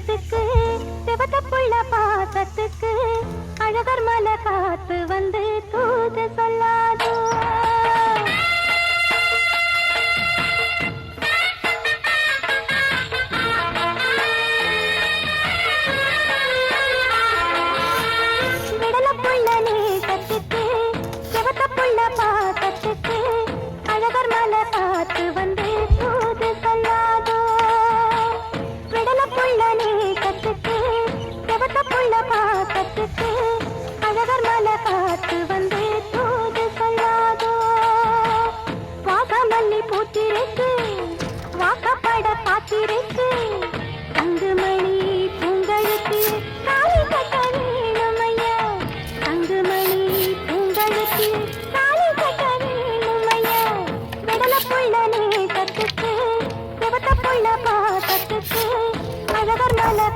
நேசத்துக்கு சிவத்த புள்ள பாசத்துக்கு அழகர் மலை காத்து வந்து தூது சொல்லாதோ? விடல புள்ள நேசத்துக்கு சிவத்த புள்ள பாசத்துக்கு பாசத்துக்கு அழகர் மலை காத்து வந்து தூது சொல்லாதோ? வாசமல்லி பூத்திருக்கு வாக்கப்பட காத்திருக்கு தங்குமணி பூங்கழுத்து தாலி கட்ட வேணுமையா தங்குமணி பூங்கழுத்து தாலி கட்ட வேணுமையா விடல புள்ள நேசத்துக்கு சிவத்த புள்ள பாசத்துக்கு அழகர் மலை